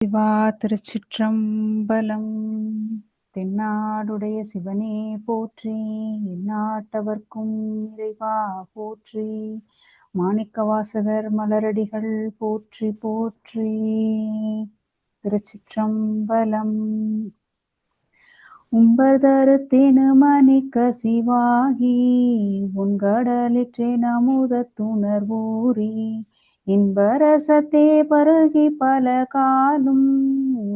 சிவா திருச்சிற்றம்பலம். தென்னாடுடைய சிவனே போற்றி எந்நாட்டவர்க்கும் இறைவா போற்றி. மாணிக்கவாசகர் மலரடிகள் போற்றி போற்றி. திருச்சிற்றம்பலம். உம்பதரு தினுமணிக்க சிவாகி உன்கடலிற்றே அமுத துணர்வூரி இன்பரசத்தே பருகி பல காலும்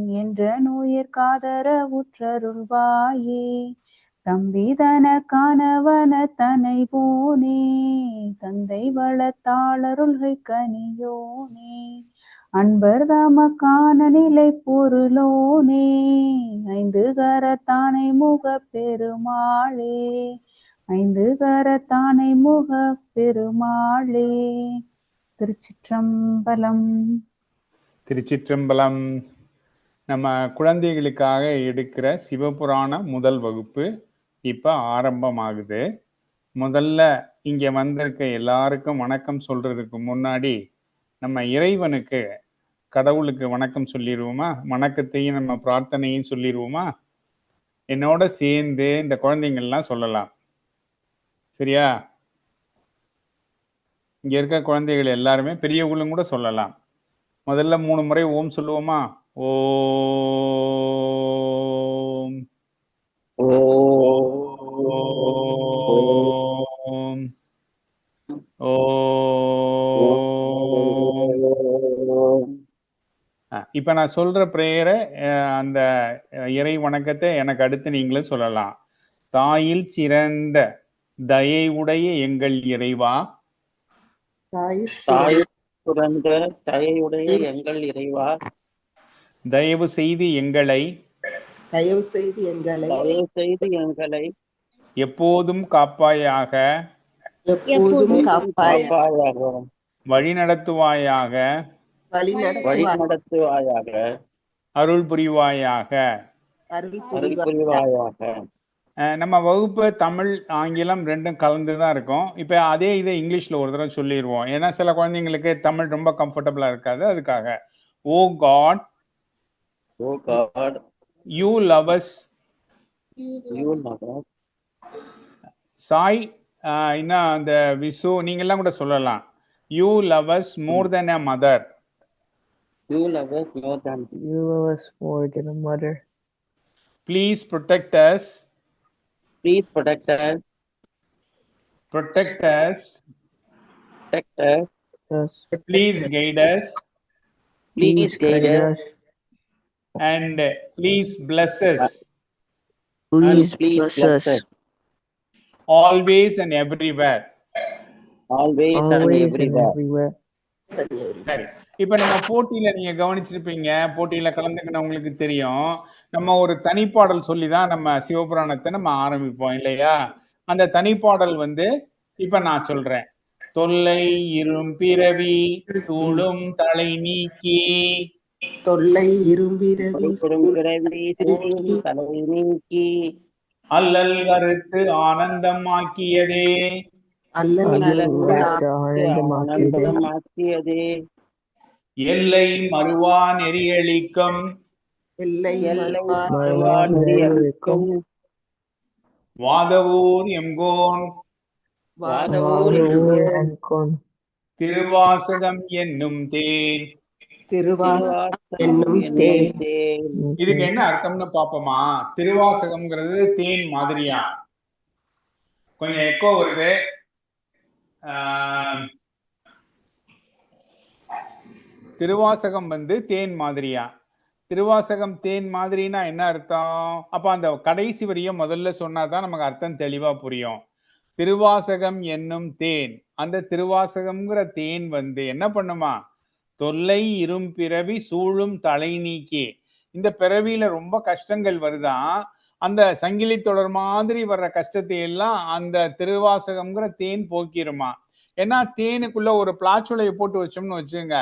என்ற நோயிர் காதர உற்றருள்வாயே தம்பிதன கணவன தனை போனே தந்தை வளத்தாளருள்கை கனியோனே அன்பர் தமக்கான நிலை பொருளோனே ஐந்து கரத்தானை முக பெருமாளே. ஐந்து கரத்தானை முக பெருமாளே. திருச்சிற்றம்பலம். திருச்சிற்றம்பலம். நம்ம குழந்தைகளுக்காக எடுக்கிற சிவபுராண முதல் வகுப்பு இப்போ ஆரம்பமாகுது. முதல்ல இங்கே வந்திருக்க எல்லாருக்கும் வணக்கம் சொல்றதுக்கு முன்னாடி நம்ம இறைவனுக்கு கடவுளுக்கு வணக்கம் சொல்லிடுவோமா வணக்கத்தையும் நம்ம பிரார்த்தனையும் சொல்லிடுவோமா என்னோட சேர்ந்து இந்த குழந்தைங்கள்லாம் சொல்லலாம். சரியா? இங்க இருக்க குழந்தைகள் எல்லாருமே பெரியவங்களும் கூட சொல்லலாம். முதல்ல மூணு முறை ஓம் சொல்லுவோமா? ஓம். ஓம். ஓம். அஹ் இப்ப நான் சொல்ற பிரேயரை அந்த இறை வணக்கத்தை எனக்கு அடுத்து நீங்களும் சொல்லலாம். தாயில் சிறந்த தயை உடைய எங்கள் இறைவா தாய் சுரந்த தயையுடைய எங்கள் இறைவா. தயவு செய்து எங்களை தயவு செய்து எங்களை தயவு செய்து எங்களை எப்போதும் காப்பாயாக எப்போதும் காப்பாய காப்பாயாக வழிநடத்துவாயாக வழி வழி நடத்துவாய் நடத்துவாயாக அருள் புரிவாயாக. அருள் அருள் புரிவாய் புரிவாயாக. நம்ம வகுப்பு தமிழ் ஆங்கிலம் ரெண்டும் கலந்து தான் இருக்கும். இப்போ அதே இதை இங்கிலீஷில் ஒரு தடவை சொல்லிடுவோம் ஏன்னா சில குழந்தைங்களுக்கு தமிழ் ரொம்ப கம்ஃபர்டபுளாக இருக்காது. அதுக்காக ஓ god oh god you love us you Sai இன்னும் அந்த விசு நீங்கள்லாம் கூட சொல்லலாம். You love us more than a mother. You lovers more than You love us more than a mother. Please protect us Please protect us. Protect us. Protect us. Please guide us. Please guide us. And please bless us. Please, please bless, bless us. us. Always and everywhere. Always, Always and everywhere. And everywhere. சரி. சரி. இப்ப நம்ம போட்டியில நீங்க கவனிச்சிருப்பீங்க. போட்டியில கலந்துக்கினவங்களுக்கு தெரியும். நம்ம ஒரு தனிப்பாடல் சொல்லி தான் நம்ம சிவபுராணத்தை நம்ம ஆரம்பிப்போம் இல்லையா? அந்த தனிப்பாடல் வந்து இப்ப நான் சொல்றேன். தொல்லை இரும் பிறவி சூழும் தலை நீக்கி. தொல்லை பிறவி சூழும் தலை நீக்கி. அல்லல் கருத்து ஆனந்தமாக்கியதே எல்லை மறுவா நெறியளிக்கும் எல்லை எல்லை மறுவார் மறுவா நெறியளிக்கும் வாதவூர் con. திருவாசகம் என்னும் தேன். திருவாசகம் என்னும் தேன். இதுக்கு என்ன அர்த்தம்னு பாப்போமா? திருவாசகம்ங்கிறது தேன் மாதிரியா? கொஞ்சம் எக்கோ வருது. திருவாசகம் வந்து தேன் மாதிரியா? திருவாசகம் தேன் மாதிரினா என்ன அர்த்தம்? அப்ப அந்த கடைசி வரியும் முதல்ல சொன்னாதான் நமக்கு அர்த்தம் தெளிவா புரியும். திருவாசகம் என்னும் தேன். அந்த திருவாசகம்ங்கிற தேன் வந்து என்ன பண்ணுமா? தொல்லை இரும் பிறவி சூழும் தலை நீக்கி. இந்த பிறவியில ரொம்ப கஷ்டங்கள் வருதான் அந்த சங்கிலி தொடர் மாதிரி வர்ற கஷ்டத்தை எல்லாம் அந்த திருவாசகம்ங்கிற தேன் போக்கிருமா? ஏன்னா தேனுக்குள்ள ஒரு பிளாச்சுளையை போட்டு வச்சோம்னு வச்சுங்க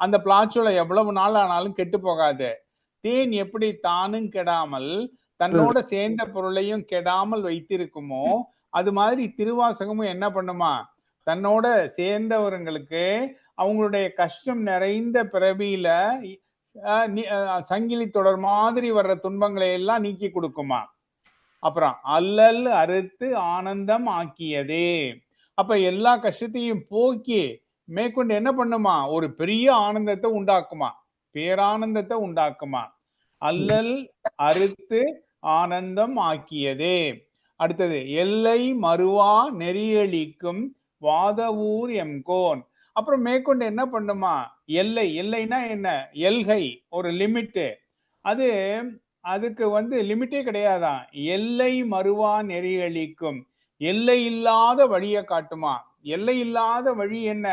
அந்த பிளாச்சுளை எவ்வளவு நாள் ஆனாலும் கெட்டு போகாது. தேன் எப்படி தானும் கெடாமல் தன்னோட சேர்ந்த பொருளையும் கெடாமல் வைத்திருக்குமோ அது மாதிரி திருவாசகமும் என்ன பண்ணுமா? தன்னோட சேர்ந்தவர்களுக்கு அவங்களுடைய கஷ்டம் நிறைந்த பிறவியில சங்கிலி தொடர் மாதிரி வர்ற துன்பங்களை எல்லாம் நீக்கி கொடுக்குமா? அப்புறம் அல்லல் அறுத்து ஆனந்தம் ஆக்கியதே. அப்ப எல்லா கஷ்டத்தையும் போக்கி மேற்கொண்டு என்ன பண்ணுமா? ஒரு பெரிய ஆனந்தத்தை உண்டாக்குமா? பேரானந்தத்தை உண்டாக்குமா? அல்லல் அறுத்து ஆனந்தம் ஆக்கியதே. அடுத்தது எல்லை மறுவா நெறியளிக்கும் வாதவூர் எம்கோன் அப்புறம் மேற்கொண்டு என்ன பண்ணுமா? எல்லை எல்லைனா என்ன? எல்கை ஒரு லிமிட்டு. அது அதுக்கு வந்து லிமிட்டே கிடையாதான் எல்லை மறுவா நெறியளிக்கும். எல்லை இல்லாத வழியை காட்டுமா? எல்லை இல்லாத வழி என்ன?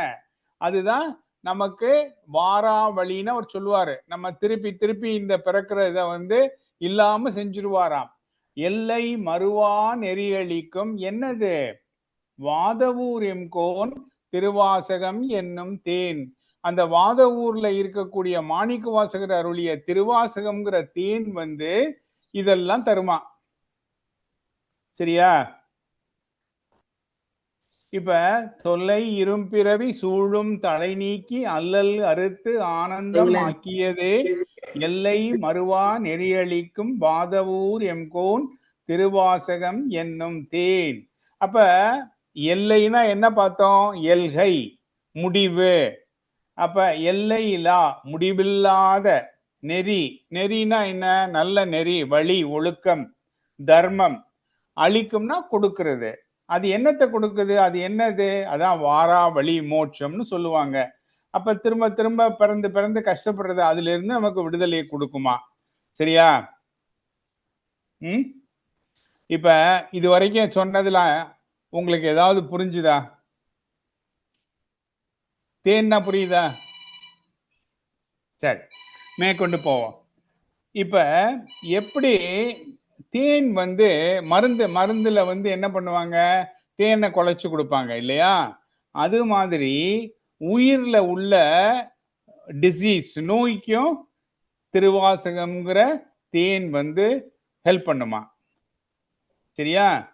அதுதான் நமக்கு வாரா வழின்னு அவர் சொல்லுவாரு. நம்ம திருப்பி திருப்பி இந்த பிறக்கிற இதை வந்து இல்லாம செஞ்சிருவாராம். எல்லை மறுவா நெறியளிக்கும். என்னது? வாதவூர் எம்கோன் திருவாசகம் என்னும் தேன். அந்த வாதவூர்ல இருக்கக்கூடிய மாணிக்க வாசகர் அருளிய திருவாசகம்ங்கிற தேன் வந்து இதெல்லாம் தருமா? சரியா? இப்ப தொல்லை இரும்பிறவி சூழும் தலை நீக்கி அல்லல் அறுத்து ஆனந்தம் ஆக்கியதே எல்லை மறுவா நெறியளிக்கும் வாதவூர் எம்கோன் திருவாசகம் என்னும் தேன். அப்ப எல்லைனா என்ன பார்த்தோம்? எல்கை முடிவு. அப்ப எல்லையிலா முடிவில்லாத நெறி. நெறினா என்ன? நல்ல நெறி வழி ஒழுக்கம் தர்மம். அழிக்கும்னா கொடுக்கறது. அது என்னத்தை கொடுக்குது? அது என்னது? அதான் வாரா வழி மோட்சம்னு சொல்லுவாங்க. அப்ப திரும்ப திரும்ப பிறந்து பிறந்து கஷ்டப்படுறது அதுல இருந்து நமக்கு விடுதலையை கொடுக்குமா? சரியா? ம்? இப்ப இது வரைக்கும் சொன்னதுல உங்களுக்கு ஏதாவது புரிஞ்சுதா? தேன்னா புரியுதா? சரி மேற்கொண்டு போவோம். இப்ப எப்படி தேன் வந்து மருந்து மருந்துல வந்து என்ன பண்ணுவாங்க? தேனை குழைச்சு கொடுப்பாங்க இல்லையா? அது மாதிரி உயிர்ல உள்ள டிசீஸ் நோய்க்கும் திருவாசகம்ங்கிற தேன் வந்து ஹெல்ப் பண்ணுமா? சரியா?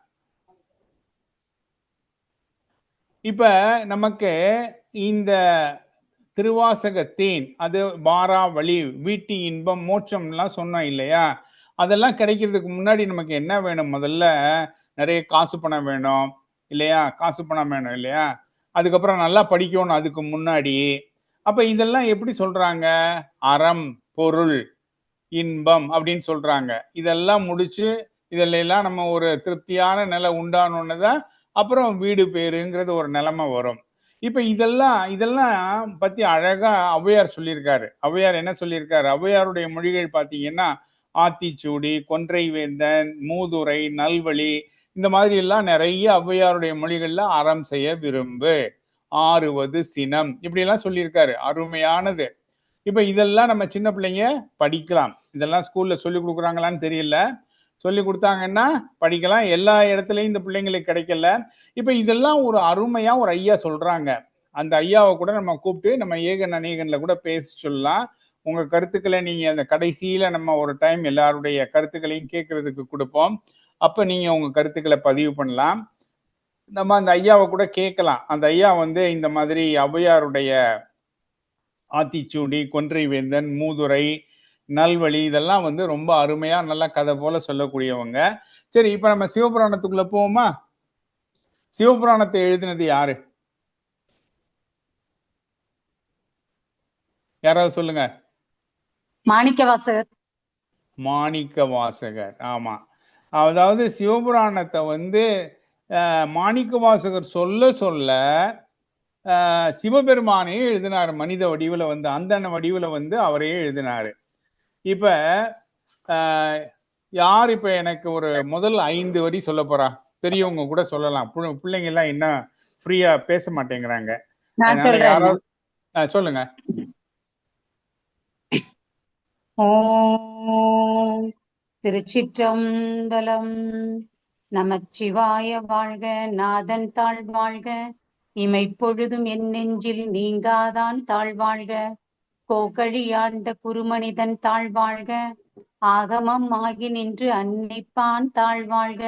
இப்ப நமக்கு இந்த திருவாசக தேன் அது வாரா வழி வீட்டு இன்பம் மோட்சம்லாம் சொன்னோம் இல்லையா? அதெல்லாம் கிடைக்கிறதுக்கு முன்னாடி நமக்கு என்ன வேணும்? முதல்ல நிறைய காசு பணம் வேணும் இல்லையா? காசு பணம் வேணும் இல்லையா? அதுக்கப்புறம் நல்லா படிக்கணும் அதுக்கு முன்னாடி. அப்ப இதெல்லாம் எப்படி சொல்றாங்க? அறம் பொருள் இன்பம் அப்படின்னு சொல்றாங்க. இதெல்லாம் முடிச்சு இதெல்லாம் எல்லாம் நம்ம ஒரு திருப்தியான நிலை உண்டானோன்னு தான் அப்புறம் வீடு பேருங்கிறது ஒரு நிலைமை வரும். இப்ப இதெல்லாம் இதெல்லாம் பத்தி அழகா ஔவையார் சொல்லியிருக்காரு. ஔவையார் என்ன சொல்லியிருக்காரு? ஔவையாருடைய மொழிகள் பாத்தீங்கன்னா ஆத்திச்சூடி கொன்றை வேந்தன் மூதுரை நல்வழி இந்த மாதிரி எல்லாம் நிறைய ஔவையாருடைய மொழிகள்ல அறம் செய்ய விரும்பு. ஆறுவது சினம் இப்படி எல்லாம் சொல்லியிருக்காரு. அருமையானது. இப்ப இதெல்லாம் நம்ம சின்ன பிள்ளைங்க படிக்கலாம். இதெல்லாம் ஸ்கூல்ல சொல்லி கொடுக்குறாங்களான்னு தெரியல. சொல்லி கொடுத்தாங்கன்னா படிக்கலாம். எல்லா இடத்துலையும் இந்த பிள்ளைங்களுக்கு கிடைக்கல. இப்போ இதெல்லாம் ஒரு அருமையாக ஒரு ஐயா சொல்கிறாங்க அந்த ஐயாவை கூட நம்ம கூப்பிட்டு நம்ம ஏகன் அநேகனில் கூட பேசி சொல்லலாம். உங்கள் கருத்துக்களை நீங்கள் அந்த கடைசியில் நம்ம ஒரு டைம் எல்லாருடைய கருத்துக்களையும் கேட்கறதுக்கு கொடுப்போம். அப்போ நீங்கள் உங்கள் கருத்துக்களை பதிவு பண்ணலாம். நம்ம அந்த ஐயாவை கூட கேட்கலாம். அந்த ஐயா வந்து இந்த மாதிரி ஔவையாருடைய ஆத்திச்சூடி கொன்றை வேந்தன் மூதுரை நல்வழி இதெல்லாம் வந்து ரொம்ப அருமையா நல்ல கதை போல சொல்லக்கூடியவங்க. சரி இப்ப நம்ம சிவபுராணத்துக்குள்ள போவோமா? சிவபுராணத்தை எழுதினது யாரு? யாராவது சொல்லுங்க. மாணிக்கவாசகர். மாணிக்க வாசகர் ஆமா. அதாவது சிவபுராணத்தை வந்து மாணிக்க வாசகர் சொல்ல சொல்ல சிவபெருமானே எழுதினார். மனித வடிவுல வந்து அந்தன வடிவுல வந்து அவரே எழுதினாரு. இப்ப யார் இப்ப எனக்கு ஒரு முதல் ஐந்து வரி சொல்ல போறா? பெரியவங்க கூட சொல்லலாம். பிள்ளை- பிள்ளைங்க எல்லாம் என்ன ஃப்ரீயா பேச மாட்டேங்கிறாங்க. யாராவது சொல்லுங்க. திருச்சிற்றம்பலம் நமச்சிவாய வாழ்க நாதன் தாழ் வாழ்க இமைப்பொழுதும் என் நெஞ்சில் நீங்காதான் தாழ்வாழ்க. கோகழி ஆண்ட குருமனிதன் தாழ்வாழ்க. ஆகமம் ஆகி நின்று அன்னிப்பான் தாழ்வாழ்க.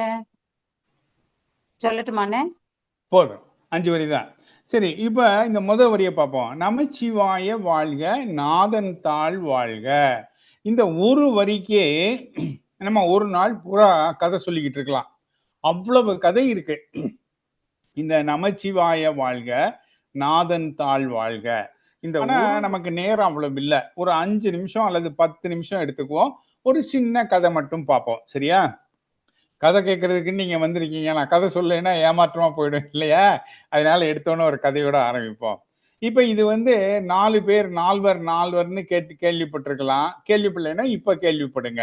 சொல்லட்டுமாண்ணே? போதும். அஞ்சு வரி தான் சரி இப்ப இந்த முத வரியை பார்ப்போம். நமச்சிவாய வாழ்க நாதன் தாழ் வாழ்க இந்த ஒரு வரிக்கே நம்ம ஒரு நாள் பூரா கதை சொல்லிக்கிட்டு இருக்கலாம். அவ்வளவு கதை இருக்கு. இந்த நமச்சிவாய வாழ்க நாதன் தாழ் வாழ்க இந்த நமக்கு நேரம் அவ்வளவு இல்ல. ஒரு அஞ்சு நிமிஷம் அல்லது பத்து நிமிஷம் எடுத்துக்குவோம். ஒரு சின்ன கதை மட்டும் பார்ப்போம். சரியா? கதை கேட்கறதுக்கு நீங்க வந்திருக்கீங்க. நான் கதை சொல்லேன்னா ஏமாற்றமா போயிடும் இல்லையா? அதனால எடுத்தோன்னே ஒரு கதையோட ஆரம்பிப்போம். இப்ப இது வந்து நாலு பேர் நால்வர் நால்வர்னு கேட்டு கேள்விப்பட்டிருக்கலாம். கேள்விப்படலைன்னா இப்ப கேள்விப்படுங்க.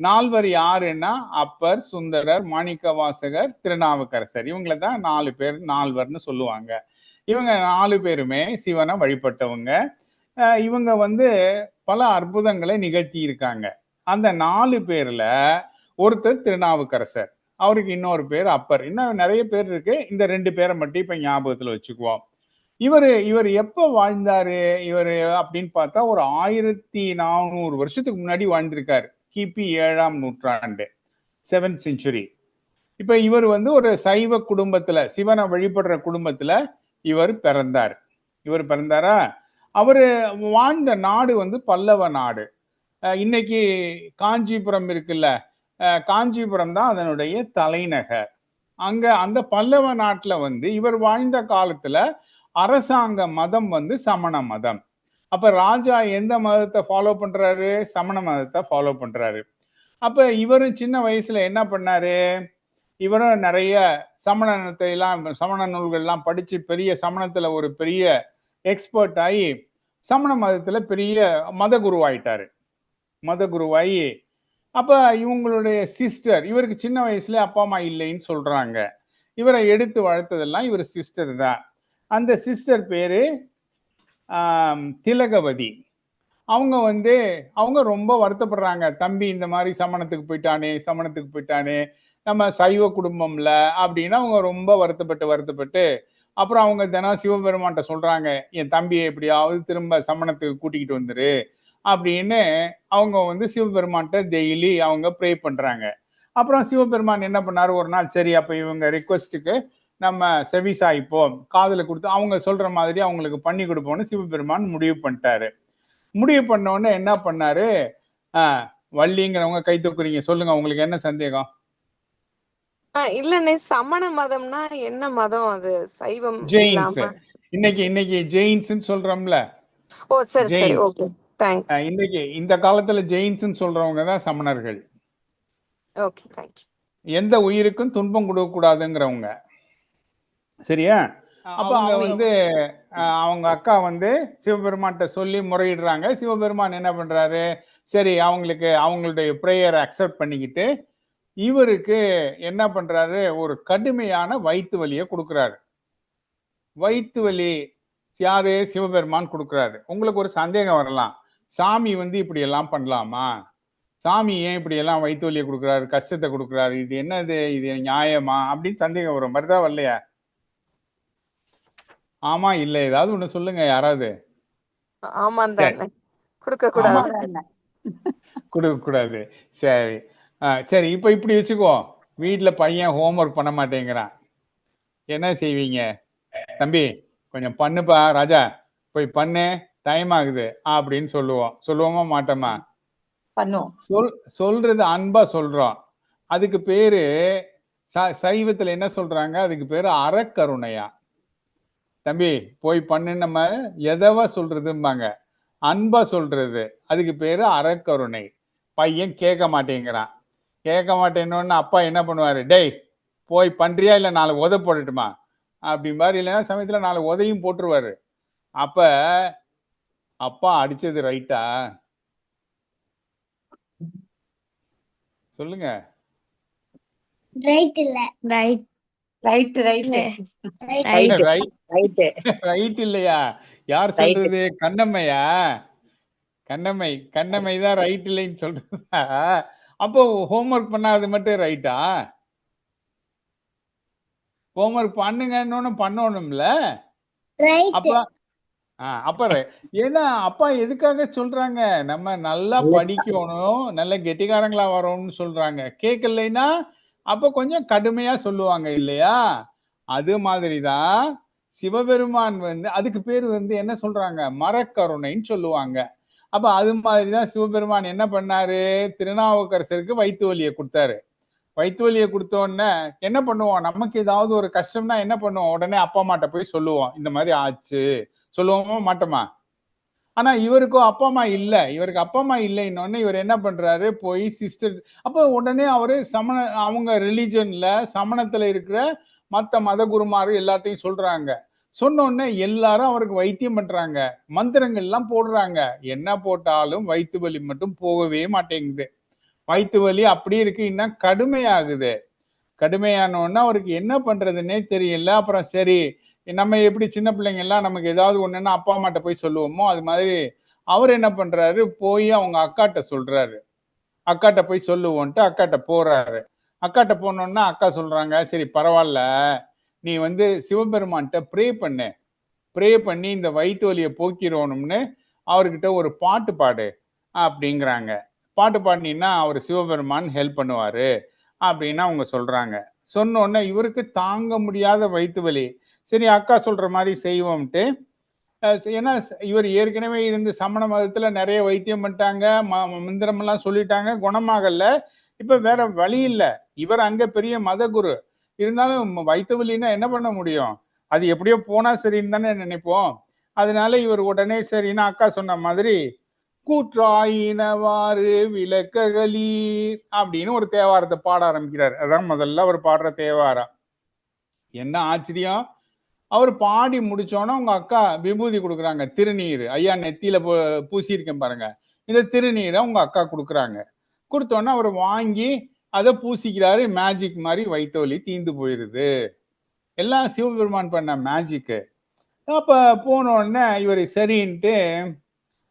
நால்வர் யாருன்னா? அப்பர் சுந்தரர் மாணிக்க வாசகர் திருநாவுக்கரசர். இவங்கள தான் நாலு பேர் நால்வர்னு சொல்லுவாங்க. இவங்க நாலு பேருமே சிவனை வழிபட்டவங்க. இவங்க வந்து பல அற்புதங்களை நிகழ்த்தி இருக்காங்க அந்த நாலு பேர்ல ஒருத்தர் திருநாவுக்கரசர் அவருக்கு இன்னொரு பேர் அப்பர். இன்னும் நிறைய பேர் இருக்கு. இந்த ரெண்டு பேரை மட்டும் இப்ப ஞாபகத்துல வச்சுக்குவோம். இவர் இவர் எப்போ வாழ்ந்தாரு? இவர் அப்படின்னு பார்த்தா ஒரு ஆயிரத்தி நானூறு வருஷத்துக்கு முன்னாடி வாழ்ந்திருக்காரு. கிபி ஏழாம் நூற்றாண்டு செவன்த் செஞ்சுரி இப்ப இவர் வந்து ஒரு சைவ குடும்பத்துல சிவனை வழிபடுற குடும்பத்துல இவர் பிறந்தார். இவர் பிறந்தாரா? அவர் வாழ்ந்த நாடு வந்து பல்லவ நாடு. இன்னைக்கு காஞ்சிபுரம் இருக்குல்ல காஞ்சிபுரம் தான் அதனுடைய தலைநகர். அங்க அந்த பல்லவ நாட்டில் வந்து இவர் வாழ்ந்த காலத்துல அரசாங்க மதம் வந்து சமண மதம். அப்ப ராஜா எந்த மதத்தை ஃபாலோ பண்றாரு? சமண மதத்தை ஃபாலோ பண்றாரு. அப்ப இவரும் சின்ன வயசுல என்ன பண்ணாரு? இவரும் நிறைய சமணத்தை எல்லாம் சமண நூல்கள்லாம் படிச்சு பெரிய சமணத்துல ஒரு பெரிய எக்ஸ்பர்ட் ஆகி சமண மதத்துல பெரிய மத குருவாயிட்டாரு மத குருவாயி அப்ப இவங்களுடைய சிஸ்டர் இவருக்கு சின்ன வயசுல அப்பா அம்மா இல்லைன்னு சொல்றாங்க. இவரை எடுத்து வளர்த்ததெல்லாம் இவர் சிஸ்டர் தான். அந்த சிஸ்டர் பேரு திலகவதி. அவங்க வந்து அவங்க ரொம்ப வருத்தப்படுறாங்க. தம்பி இந்த மாதிரி சமணத்துக்கு போயிட்டானே சமணத்துக்கு போயிட்டானே நம்ம சைவ குடும்பம்ல அப்படின்னா அவங்க ரொம்ப வருத்தப்பட்டு வருத்தப்பட்டு அப்புறம் அவங்க தினம் சிவபெருமான்ட்ட சொல்றாங்க என் தம்பியை எப்படியாவது திரும்ப சமணத்துக்கு கூட்டிக்கிட்டு வந்துரு அப்படின்னு அவங்க வந்து சிவபெருமான்ட்ட டெய்லி அவங்க ப்ரே பண்றாங்க. அப்புறம் சிவபெருமான் என்ன பண்ணார்? ஒரு நாள் சரி அப்போ இவங்க ரிக்வஸ்ட்டுக்கு நம்ம செவி சாய்ப்போம் காதில் கொடுத்து அவங்க சொல்ற மாதிரி அவங்களுக்கு பண்ணி கொடுப்போம்னு சிவபெருமான் முடிவு பண்ணிட்டாரு. முடிவு பண்ணோடனே என்ன பண்ணாரு? வள்ளிங்கிறவங்க கை தூக்குறீங்க சொல்லுங்க உங்களுக்கு என்ன சந்தேகம்? ஆ, இல்லண்ணே. சமண மதம்னா என்ன மதம் அது? சைவம் ஜெயின்ஸ். இல்லாம? இன்னைக்கு இன்னைக்கு ஜெயின்ஸ்னு சொல்றோம்ல. ஓ சரி சரி. ஓகே. தேங்க்ஸ் இன்னைக்கு இந்த காலத்துல ஜெயின்ஸ்னு சொல்றவங்க தான் சமணர்கள். ஓகே. தேங்க்யூ எந்த உயிருக்கும் துன்பம் கொடுக்க கூடாதுங்கிறவங்க சரியா அப்ப அவங்க வந்து அவங்க. அக்கா வந்து சிவபெருமான்கிட்ட சொல்லி முறையிடுறாங்க. சிவபெருமான் என்ன பண்றாரு? சரி அவங்களுக்கு அவங்களுடைய ப்ரேயரை அக்செப்ட் பண்ணிக்கிட்டு இவருக்கு என்ன பண்றாரு? ஒரு கடுமையான வயிற்று வலியை கொடுக்குறாரு. வயிற்று வலி யாரு? சிவபெருமான் கொடுக்குறாரு. உங்களுக்கு ஒரு சந்தேகம் வரலாம். சாமி வந்து இப்படி எல்லாம் பண்ணலாமா? சாமி ஏன் இப்படி எல்லாம் வயிற்று வலியை கொடுக்குறாரு? கஷ்டத்தை கொடுக்குறாரு? இது என்னது? இது நியாயமா? அப்படின்னு சந்தேகம் வரும். வருதா வரலையா? ஆமா இல்ல. ஏதாவது ஒண்ணு சொல்லுங்க யாராவது. கொடுக்க கூடாது கொடுக்க கூடாது சரி. சரி இப்ப இப்படி வச்சுக்கோ. வீட்ல பையன் ஹோம்ஒர்க் பண்ண மாட்டேங்கிறான். என்ன செய்வீங்க? தம்பி கொஞ்சம் பண்ணுப்பா. ராஜா போய் பண்ணு. டைம் ஆகுது. அப்படின்னு சொல்லுவோம். சொல்லுவோமா மாட்டோமா? பண்ணுவோம். சொல் சொல்றது அன்பா சொல்றோம். அதுக்கு பேரு ச- சைவத்துல என்ன சொல்றாங்க? அதுக்கு பேரு அறக்கருணையா. தம்பி போய் பண்ணு நம்ம எதவா சொல்றதும்பாங்க. அன்பா சொல்றது. அதுக்கு பேரு அறக்கருணை. பையன் கேட்க மாட்டேங்கிறான். கேட்க மாட்டேன்னு அப்பா என்ன பண்ணுவாரு? டேய் போய் பண்றியா? இல்ல நாலு உத போடட்டுமா? அப்படி மாதிரி இல்லைன்னா சமயத்துல நாலு உதையும் போட்டுருவாரு. அப்ப அப்பா அடிச்சது ரைட்டா சொல்லுங்க. ரைட் இல்ல. Right right right right right இல்லையா? யார் Right. சொல்றது? கண்ணம்மையா? கண்ணம்மை கண்ணம்மை தான் ரைட் இல்லைன்னு சொல்றதா? அப்போ ஹோம்ஒர்க் பண்ணாது மட்டும் ரைட்டா ஹோம்ஒர்க் பண்ணுங்கன்னு பண்ணணும்ல? ரைட் அப்ப அப்ப ரை- ஏன்னா அப்பா எதுக்காக சொல்றாங்க? நம்ம நல்லா படிக்கணும் நல்ல கெட்டிக்காரங்களா வரணும்னு சொல்றாங்க. கேட்கலைன்னா அப்ப கொஞ்சம் கடுமையா சொல்லுவாங்க இல்லையா? அது மாதிரிதான் சிவபெருமான் வந்து அதுக்கு பேர் வந்து என்ன சொல்றாங்க? மரக்கருணைன்னு சொல்லுவாங்க. அப்ப அது மாதிரிதான் சிவபெருமான் என்ன பண்ணாரு? திருநாவுக்கரசருக்கு வயிற்று வலியை கொடுத்தாரு. வயிற்று வலியை கொடுத்தோடனே என்ன பண்ணுவோம்? நமக்கு ஏதாவது ஒரு கஷ்டம்னா என்ன பண்ணுவோம்? உடனே அப்பா அம்மாட்ட போய் சொல்லுவோம். இந்த மாதிரி ஆச்சு. சொல்லுவோமா? மாட்டோமா? ஆனா இவருக்கும் அப்பா அம்மா இல்ல. இவருக்கு அப்பா அம்மா இல்லைன்னொடனே இவர் என்ன பண்றாரு? போய் சிஸ்டர் அப்போ உடனே அவரு சமண அவங்க ரிலீஜன்ல சமணத்துல இருக்கிற மத்த மத குருமாரு எல்லாத்தையும் சொல்றாங்க. சொன்னோடனே எல்லாரும் அவருக்கு வைத்தியம் பண்றாங்க. மந்திரங்கள் எல்லாம் போடுறாங்க. என்ன போட்டாலும் வயிற்று வலி மட்டும் போகவே மாட்டேங்குது. வயிற்று வலி அப்படியே இருக்கு இன்னும் கடுமையாகுது. கடுமையான அவருக்கு என்ன பண்றதுன்னே தெரியல. அப்புறம் சரி நம்ம எப்படி சின்ன பிள்ளைங்க எல்லாம் நமக்கு ஏதாவது ஒண்ணுன்னா அப்பா அம்மாட்ட போய் சொல்லுவோமோ அது மாதிரி அவர் என்ன பண்றாரு? போய் அவங்க அக்காட்ட சொல்றாரு. அக்காட்ட போய் சொல்லுவோன்ட்டு அக்காட்ட போறாரு. அக்காட்ட போனோன்னா அக்கா சொல்றாங்க சரி பரவாயில்ல நீ வந்து சிவபெருமான்கிட்ட ப்ரே பண்ணு. ப்ரே பண்ணி இந்த வயிற்று வலியை போக்கிடணும்னு அவர்கிட்ட ஒரு பாட்டு பாடு அப்படிங்கிறாங்க. பாட்டு பாடினீங்கன்னா அவர் சிவபெருமான் ஹெல்ப் பண்ணுவார் அப்படின்னு அவங்க சொல்கிறாங்க சொன்னோன்னே இவருக்கு தாங்க முடியாத வயிற்று வலி. சரி அக்கா சொல்கிற மாதிரி செய்வோம்ட்டு. ஏன்னா இவர் ஏற்கனவே இருந்து சமண மதத்தில் நிறைய வைத்தியம் பண்ணிட்டாங்க. ம- மந்திரமெல்லாம் சொல்லிட்டாங்க. குணமாகல. இப்போ வேற வழி இல்லை. இவர் அங்கே பெரிய மத குரு இருந்தாலும் ம- என்ன பண்ண முடியும்? அது எப்படியோ போனா சரின்னு தானே நினைப்போம். அதனால இவர் உடனே சரின்னு அக்கா சொன்ன மாதிரி கூற்றாயினவாறு விளக்ககளீர் அப்படின்னு ஒரு தேவாரத்தை பாட ஆரம்பிக்கிறார். அதான் முதல்ல அவர் பாடுற தேவாரம். என்ன ஆச்சரியம்? அவர் பாடி முடிச்சோன்னே உங்க அக்கா விபூதி கொடுக்குறாங்க. திருநீர். ஐயா நெத்தியில பூ- பூசியிருக்கேன் பாருங்க. இந்த திருநீரை உங்க அக்கா கொடுக்குறாங்க. கொடுத்தோன்னே அவர் வாங்கி அதை பூசிக்கிறாரு மேஜிக் மாதிரி வயிற்று வலி தீந்து போயிருது. எல்லாம் சிவபெருமான் பண்ண மேஜிக்கு அப்போ போனோடனே இவர் சரின்ட்டு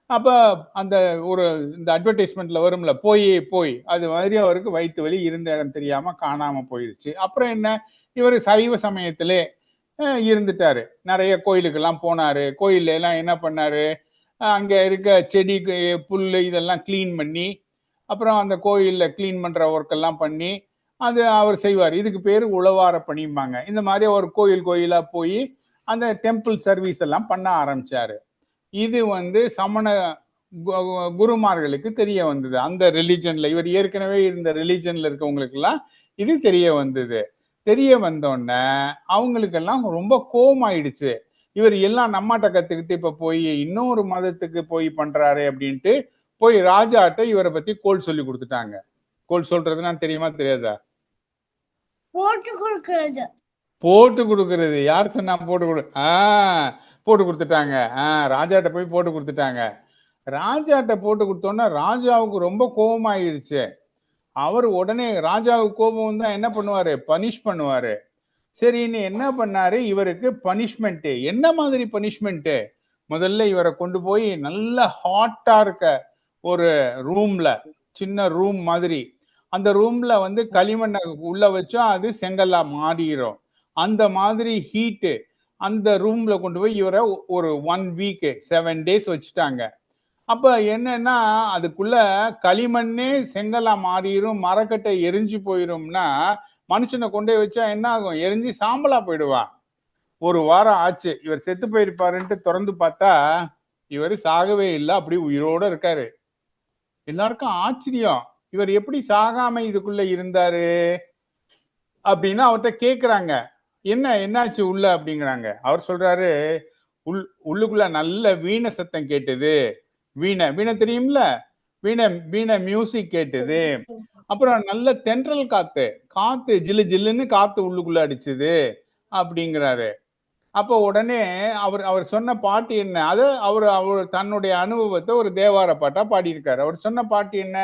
அப்போ அந்த ஒரு இந்த அட்வர்டைஸ்மெண்ட்ல வரும்ல போய் போய் அது மாதிரி அவருக்கு வயிற்று வலி இருந்த இடம் தெரியாம காணாம போயிடுச்சு அப்புறம் என்ன? இவர் சைவ சமயத்திலே இருந்துட்டாரு. நிறைய கோயிலுக்கெல்லாம் போனாரு. கோயில்ல எல்லாம் என்ன பண்ணாரு? அங்கே அங்க இருக்க செடி புல் இதெல்லாம் க்ளீன் பண்ணி அப்புறம் அந்த கோயிலில் க்ளீன் பண்ணுற ஒர்க் எல்லாம் பண்ணி அது அவர் செய்வார். இதுக்கு பேர் உழவார பணிம்பாங்க. இந்த மாதிரி ஒரு கோயில் கோயிலாக போய் அந்த டெம்பிள் சர்வீஸ் எல்லாம் பண்ண ஆரம்பித்தார் இது வந்து சமண கு- குருமார்களுக்கு தெரிய வந்தது. அந்த ரிலீஜனில் இவர் ஏற்கனவே இருந்த ரிலீஜனில் இருக்கவங்களுக்கெல்லாம் இது தெரிய வந்தது. தெரிய வந்தோடனே அவங்களுக்கெல்லாம் ரொம்ப கோவமாயிடுச்சு. இவர் எல்லாம் நம்மாட்ட கற்றுக்கிட்டு இப்போ போய் இன்னொரு மதத்துக்கு போய் பண்ணுறாரு அப்படின்ட்டு போய் ராஜாட்ட இவரை பத்தி கோல் சொல்லி கொடுத்துட்டாங்க. கோல் சொல்றதுன்னா தெரியுமா தெரியாதா? போட்டு கொடுக்கறது. போட்டு கொடுக்கறது. யார் சொன்னா போட்டு கொடு? ஆ போட்டு கொடுத்துட்டாங்க. ஆ ராஜாட்ட போய் போட்டு கொடுத்துட்டாங்க. ராஜாட்ட போட்டு கொடுத்தோன்னே ராஜாவுக்கு ரொம்ப கோபமாயிடுச்சு. அவர் உடனே ராஜாவுக்கு கோபம் வந்தா என்ன பண்ணுவாரு? பனிஷ் பண்ணுவாரு. சரின்னு என்ன பண்ணாரு? இவருக்கு பனிஷ்மெண்ட் என்ன மாதிரி பனிஷ்மெண்ட் முதல்ல இவரை கொண்டு போய் நல்ல ஹாட்டா இருக்க ஒரு ரூம்ல சின்ன ரூம் மாதிரி. அந்த ரூம்ல வந்து களிமண்ணை உள்ள வச்சா அது செங்கல்லா மாறிடும் அந்த மாதிரி ஹீட்டு அந்த ரூம்ல கொண்டு போய் இவரை ஒரு ஒன் வீக் செவன் டேஸ் வச்சுட்டாங்க. அப்ப என்னன்னா அதுக்குள்ள களிமண்ணே செங்கலா மாறிடும் மரக்கட்டை எரிஞ்சு போயிரும்னா மனுஷனை கொண்டு போய் வச்சா என்ன ஆகும் எரிஞ்சு சாம்பலா போயிடுவான். ஒரு வாரம் ஆச்சு. இவர் செத்து போயிருப்பாருன்ட்டு திறந்து பார்த்தா இவர் சாகவே இல்லை. அப்படி உயிரோட இருக்காரு. எல்லாருக்கும் ஆச்சரியம். இவர் எப்படி சாகாம இதுக்குள்ள இருந்தாரு? அப்படின்னு அவர்கிட்ட கேக்குறாங்க. என்ன என்னாச்சு உள்ள? அப்படிங்கிறாங்க. அவர் சொல்றாரு உள் உள்ளுக்குள்ள நல்ல வீண சத்தம் கேட்டது. வீணை வீணை தெரியும்ல? வீணை வீணை மியூசிக் கேட்டது. அப்புறம் நல்ல தென்றல் காத்து. காத்து ஜில்லு ஜில்லுன்னு காத்து உள்ளுக்குள்ள அடிச்சுது. அப்படிங்கிறாரு. அப்போ உடனே அவர் அவர் சொன்ன பாட்டு என்ன? அது அவர் அவர் தன்னுடைய அனுபவத்தை ஒரு தேவார பாட்டா பாடியிருக்காரு. அவர் சொன்ன பாட்டு என்ன?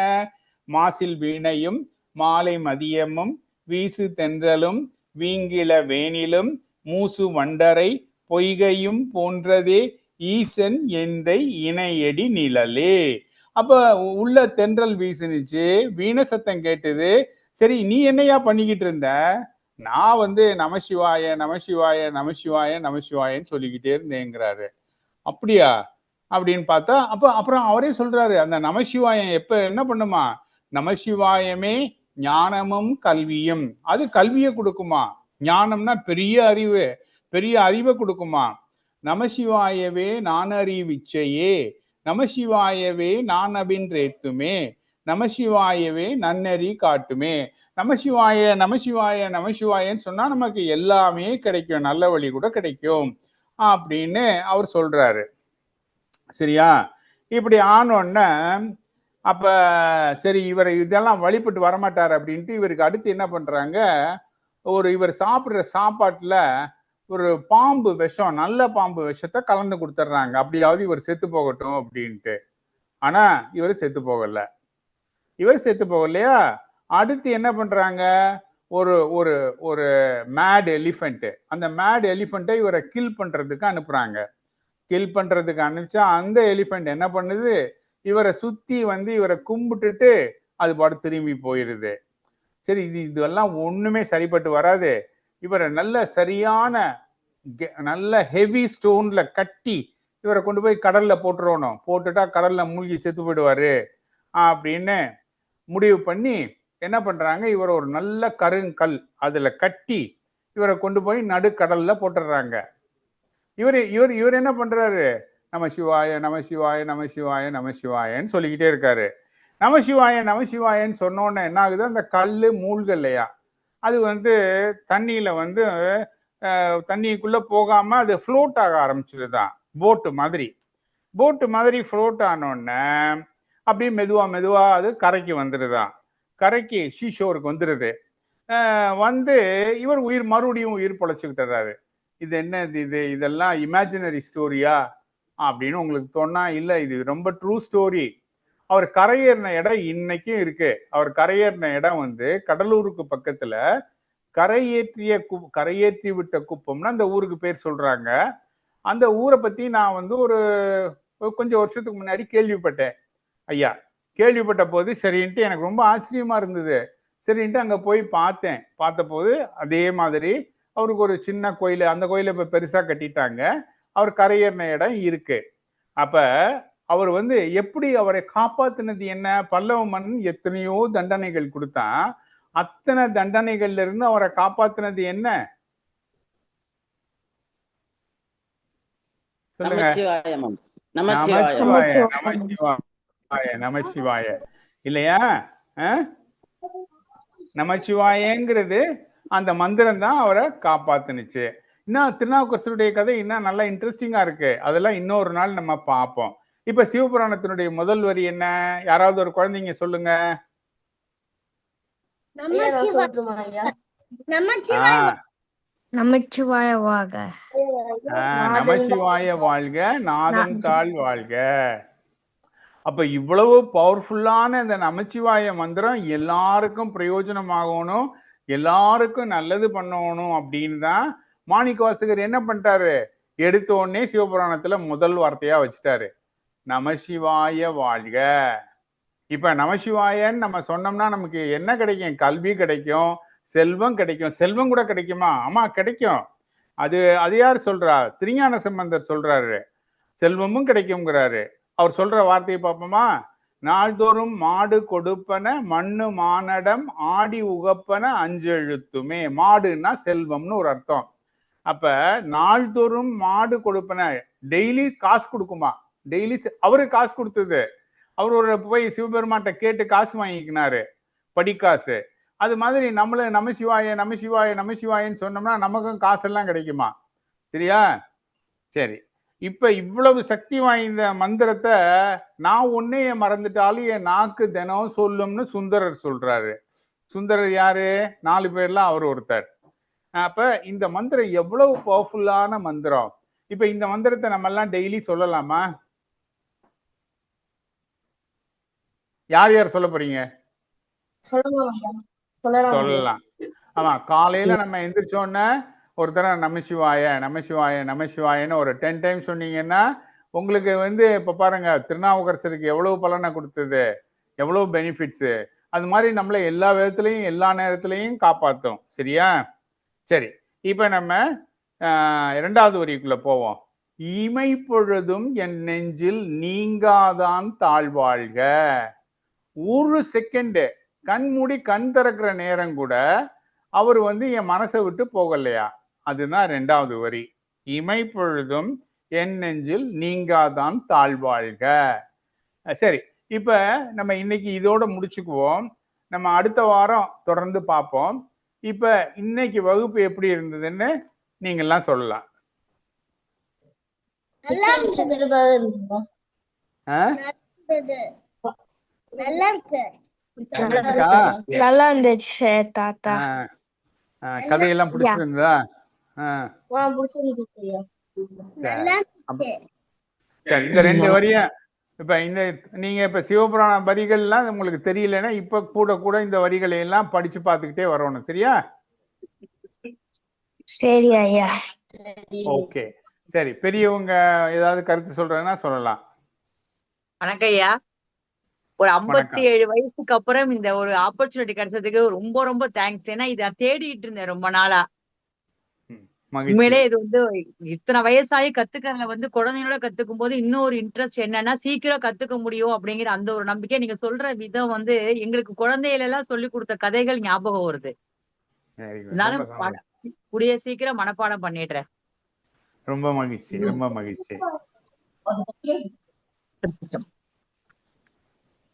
மாசில் வீணையும் மாலை மதியமும் வீசு தென்றலும் வீங்கில வேனிலும் மூசு வண்டரை பொய்கையும் போன்றதே ஈசன் எந்தை இணையடி நிழலே. அப்ப உள்ள தென்றல் வீசுனுச்சு வீண சத்தம் கேட்டது. சரி நீ என்னையா பண்ணிக்கிட்டு இருந்த? நான் வந்து நமசிவாய நமசிவாய நமசிவாய நமசிவாயன்னு சொல்லிக்கிட்டே இருந்தேங்கிறாரு. அப்படியா? அப்படின்னு பார்த்தா அப்ப அப்புறம் அவரே சொல்றாரு அந்த நமசிவாயம் எப்ப என்ன பண்ணுமா? நமசிவாயமே ஞானமும் கல்வியும். அது கல்வியை கொடுக்குமா? ஞானம்னா பெரிய அறிவு பெரிய அறிவை கொடுக்குமா? நமசிவாயவே நானறிவிச்சையே நமசிவாயவே நானபின்றேத்துமே நமசிவாயவே நன்னறி காட்டுமே. நமசிவாய நமசிவாய நமசிவாயன்னு சொன்னா நமக்கு எல்லாமே கிடைக்கும். நல்ல வழி கூட கிடைக்கும். அப்படின்னு அவர் சொல்றாரு. சரியா? இப்படி ஆனோடனே அப்ப சரி இவர் இதெல்லாம் வழிபட்டு வரமாட்டார் அப்படின்ட்டு இவருக்கு அடுத்து என்ன பண்றாங்க? ஒரு இவர் சாப்பிட்ற சாப்பாட்டுல ஒரு பாம்பு விஷம் நல்ல பாம்பு விஷத்தை கலந்து கொடுத்துட்றாங்க. அப்படியாவது இவர் செத்து போகட்டும் அப்படின்ட்டு. ஆனா இவர் செத்து போகல. இவர் செத்து போகலையா? அடுத்து என்ன பண்றாங்க? ஒரு ஒரு ஒரு மேட் எலிஃபென்ட் அந்த மேட் எலிஃபெண்ட்டை இவரை கில் பண்றதுக்கு அனுப்புறாங்க. கில் பண்றதுக்கு அனுப்பிச்சா அந்த எலிஃபெண்ட் என்ன பண்ணுது? இவரை சுத்தி வந்து இவரை கும்பிட்டுட்டு அது பாட்டு திரும்பி போயிருது. சரி இது இதெல்லாம் ஒண்ணுமே சரிப்பட்டு வராது. இவரை நல்ல சரியான கெ- நல்ல ஹெவி ஸ்டோன்ல கட்டி இவரை கொண்டு போய் கடல்ல போட்டுருவணும் போட்டுட்டா கடல்ல மூழ்கி செத்து போயிடுவாரு. அப்படின்னு முடிவு பண்ணி என்ன பண்றாங்க? இவர் ஒரு நல்ல கருங்கல் அதுல கட்டி இவரை கொண்டு போய் நடுக்கடல்ல போட்டுடுறாங்க. இவர் இவர் இவர் என்ன பண்றாரு? நம சிவாய நம சிவாய நம சிவாய நம சிவாயன்னு சொல்லிக்கிட்டே இருக்காரு. நம சிவாய நம சிவாயன்னு சொன்னோன்னே என்ன ஆகுது? அந்த கல் மூழ்க இல்லையா அது வந்து தண்ணியில வந்து தண்ணிக்குள்ளே தண்ணிக்குள்ள போகாம அது ஃப்ளோட் ஆக ஆரம்பிச்சிருதான் போட்டு மாதிரி. போட்டு மாதிரி ஃப்ளோட் ஆனோடனே அப்படியே மெதுவா மெதுவா அது கரைக்கு வந்துடுதான். கரைக்கு ஷீஷோருக்கு வந்துடுது வந்து இவர் உயிர் மறுபடியும் உயிர் பொழைச்சிக்கிட்டுறாரு. இது என்ன இது? இதெல்லாம் இமேஜினரி ஸ்டோரியா அப்படின்னு உங்களுக்கு சொன்னா இல்லை இது ரொம்ப ட்ரூ ஸ்டோரி அவர் கரையேறின இடம் இன்னைக்கும் இருக்கு. அவர் கரையேறின இடம் வந்து கடலூருக்கு பக்கத்துல கரையேற்றிய கு கரையேற்றி விட்ட குப்பம்னு அந்த ஊருக்கு பேர் சொல்றாங்க. அந்த ஊரை பத்தி நான் வந்து ஒரு கொஞ்சம் வருஷத்துக்கு முன்னாடி கேள்விப்பட்டேன். ஐயா கேள்விப்பட்ட போது சரின்ட்டு எனக்கு ரொம்ப ஆச்சரியமா இருந்தது. சரின்ட்டு அங்க போய் பார்த்தேன். பார்த்தபோது அதே மாதிரி அவருக்கு ஒரு சின்ன கோயில் அந்த கோயிலை இப்ப பெருசா கட்டிட்டாங்க. அவர் கரையேறின இடம் இருக்கு. அப்ப அவர் வந்து எப்படி அவரை காப்பாத்தினது என்ன? பல்லவ மன்னன் எத்தனையோ தண்டனைகள் கொடுத்தான். அத்தனை தண்டனைகள்ல இருந்து அவரை காப்பாத்தினது என்ன? சொல்லுங்க. நமச்சிவாயம். நமச்சிவாய. நமச்சிவாய இல்லையா? நமச்சிவாயங்கிறது அந்த மந்திரம் தான் அவரை காப்பாத்துனுச்சு. இன்னும் திருநாவுக்கரசருடைய கதை இன்னும் நல்லா இன்ட்ரெஸ்டிங்கா இருக்கு. அதெல்லாம் இன்னொரு நாள் நம்ம பார்ப்போம். இப்ப சிவபுராணத்தினுடைய முதல் வரி என்ன? யாராவது ஒரு குழந்தைங்க சொல்லுங்க. நமச்சிவாய. நமசிவாய வாழ்க நாதன் தாள் வாழ்க. அப்ப இவ்வளவு பவர்ஃபுல்லான இந்த நமச்சிவாய மந்திரம் எல்லாருக்கும் பிரயோஜனமாகணும் எல்லாருக்கும் நல்லது பண்ணணும் அப்படின்னு தான் மாணிக்கவாசகர் என்ன பண்ணிட்டாரு? எடுத்த உடனே சிவபுராணத்துல முதல் வார்த்தையா வச்சுட்டாரு. நமசிவாய வாழ்க. இப்ப நமசிவாயன்னு நம்ம சொன்னோம்னா நமக்கு என்ன கிடைக்கும்? கல்வி கிடைக்கும் செல்வம் கிடைக்கும். செல்வம் கூட கிடைக்குமா? ஆமா கிடைக்கும். அது அது யார் சொல்றா? திருஞான சம்பந்தர் சொல்றாரு. செல்வமும் கிடைக்குங்கிறாரு அவர் சொல்ற வார்த்தையை பார்ப்போமா? நாள்தோறும் மாடு கொடுப்பன மண்ணு மானடம் ஆடி உகப்பன அஞ்செழுத்துமே. மாடுன்னா செல்வம்னு ஒரு அர்த்தம். அப்ப நாள்தோறும் மாடு கொடுப்பன டெய்லி காசு கொடுக்குமா? டெய்லி அவரு காசு கொடுத்தது. அவர் ஒரு போய் சிவபெருமாட்ட கேட்டு காசு வாங்கிக்கினாரு. படிக்காசு. அது மாதிரி நம்மள நமசிவாய நமசிவாய நமசிவாயன்னு சொன்னோம்னா நமக்கும் காசெல்லாம் கிடைக்குமா? சரியா? சரி. இப்ப இவ்வளவு சக்தி வாய்ந்த மந்திரத்தை நான் ஒன்னே மறந்துட்டாலும் என் நாக்கு தினம் சொல்லும்னு சுந்தரர் சொல்றாரு. சுந்தரர் யாரு? நாலு பேர்ல அவர் ஒருத்தர். அப்ப இந்த மந்திரம் எவ்வளவு பவர்ஃபுல்லான மந்திரம்? இப்ப இந்த மந்திரத்தை நம்ம எல்லாம் டெய்லி சொல்லலாமா? யார் யார் சொல்ல போறீங்க? சொல்லலாம் ஆமா காலையில நம்ம எந்திரிச்ச ஒருத்தர நமசிவாய நமசிவாய நமசிவாயன்னு ஒரு டென் டைம் சொன்னீங்கன்னா உங்களுக்கு வந்து இப்போ பாருங்க திருநாவுக்கரசருக்கு எவ்வளவு பலனை கொடுத்தது எவ்வளவு பெனிஃபிட்ஸு அது மாதிரி நம்மளை எல்லா விதத்துலையும் எல்லா நேரத்துலையும் காப்பாற்றும் சரியா? சரி இப்போ நம்ம இரண்டாவது வரிக்குள்ள போவோம். இமை பொழுதும் என் நெஞ்சில் நீங்காதான் தாழ்வாழ்க ஒரு செகண்டு கண் மூடி கண் திறக்கிற நேரம் கூட அவர் வந்து என் மனசை விட்டு போகலையா? அதுதான் ரெண்டாவது வரி. இமை பொழுதும் என் நெஞ்சில் நீங்காதான் தாழ்வாழ்க சரி. இப்ப நம்ம இன்னைக்கு இதோட முடிச்சுக்குவோம். நம்ம அடுத்த வாரம் தொடர்ந்து பார்ப்போம். இப்ப இன்னைக்கு வகுப்பு எப்படி இருந்ததுன்னு நீங்கெல்லாம் சொல்லலாம். நல்லா இருந்துச்சு ஆ? நல்லா இருக்கு. இருக்கா? நல்லா இருந்துச்சு தாத்தா. கதையெல்லாம் பிடிச்சிருந்ததா? சரி. இந்த ரெண்டு வரியும் இப்ப இந்த நீங்க இப்ப சிவபுராண வரிகள்லாம் உங்களுக்கு தெரியலன்னா இப்ப கூட கூட இந்த வரிகளை எல்லாம் படிச்சு பார்த்துக்கிட்டே வரணும். சரியா? சரி ஐயா. ஓகே. சரி பெரியவங்க ஏதாவது கருத்து சொல்றாங்கன்னா சொல்லலாம். வணக்கம் ஐயா. ஒரு ஐம்பத்தி ஏழு வயசுக்கு அப்புறம் இந்த ஒரு ஆப்பர்ச்சுனிட்டி கிடைச்சதுக்கு ரொம்ப ரொம்ப தேங்க்ஸ் ஏன்னா இதை தேடிட்டு இருந்தேன் ரொம்ப நாளா. உண்மையிலே இது வந்து இத்தனை வயசாகி கத்துக்கிறதுல வந்து குழந்தைங்களோட கத்துக்கும் போது இன்னொரு இன்ட்ரெஸ்ட் என்னன்னா சீக்கிரம் கத்துக்க முடியும் அப்படிங்கிற அந்த ஒரு நம்பிக்கை. நீங்க சொல்ற விதம் வந்து எங்களுக்கு குழந்தையில எல்லாம் சொல்லி கொடுத்த கதைகள் ஞாபகம் வருது. அதனால கூடிய சீக்கிரம் மனப்பாடம் பண்ணிடுறேன். ரொம்ப மகிழ்ச்சி ரொம்ப மகிழ்ச்சி.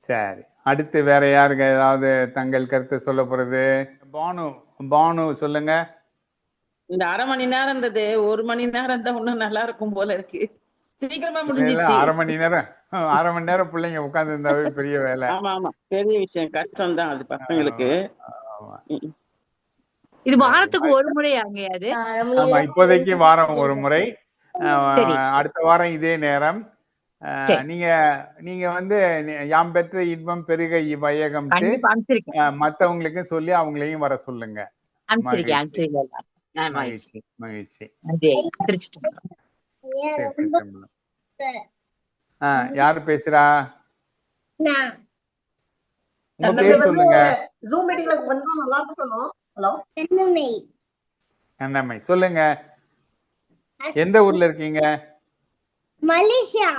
சரி அடுத்து வேற யாருங்க ஏதாவது தங்கள் கருத்து சொல்ல போறது? பானு பானு சொல்லுங்க. இந்த அரை மணி நேரம்ன்றது ஒரு மணி நேரம் தான் இன்னும் நல்லா இருக்கும் போல இருக்கு. சீக்கிரமா முடிஞ்சிச்சு. அரை மணி நேரம் அரை மணி நேரம் பிள்ளைங்க உட்கார்ந்து இருந்தாவே பெரிய வேலை. ஆமா ஆமா. பெரிய விஷயம். கஷ்டம் தான் அது பசங்களுக்கு. இது வாரத்துக்கு ஒரு முறை அங்கே அது ஆமா இப்போதைக்கு வாரம் ஒரு முறை. அடுத்த வாரம் இதே நேரம். நீங்க நீங்க வந்து யாம் பெற்ற இன்பம் பெருக இவ்வையகம் மத்தவங்களுக்கும் சொல்லி அவங்களையும் வர சொல்லுங்க. அனுப்பிச்சிருக்கேன். மகிழ்ச்சி. மகிழ்ச்சி. யாரு பேசுறா சொல்லுங்க ஜூம் மீட்டிங்ல வந்தா நல்லா இருக்கும் ஹலோ பெண்ணுமை கண்ணம்மை சொல்லுங்க எந்த ஊர்ல இருக்கீங்க மலேசியா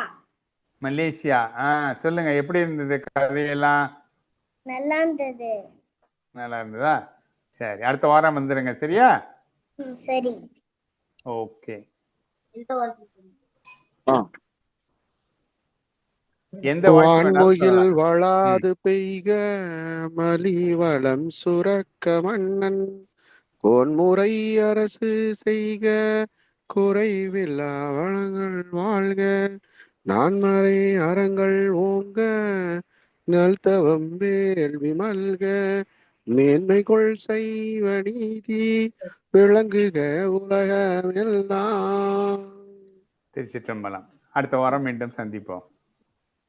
மலேசியா ஆ சொல்லுங்க எப்படி இருந்தது கதையெல்லாம் நல்லா இருந்தது நல்லா இருந்ததா சரி அடுத்த வாரம் வந்துருங்க சரியா சரி. ஓகே. எந்த சொல்லலாம். வளாது பெய்க மலிவளம் சுரக்க மன்னன். கோன்முறை அரசு செய்க குறைவில்லா வளங்கள் வாழ்க. நான்மறை அறங்கள் ஓங்க நல்தவம் வேள்வி மல்க. மேன்மைகொள் செய்வ நீதி விளங்குக உலகமெல்லாம். திருச்சிற்றம்பலம். அடுத்த வாரம் மீண்டும் சந்திப்போம்.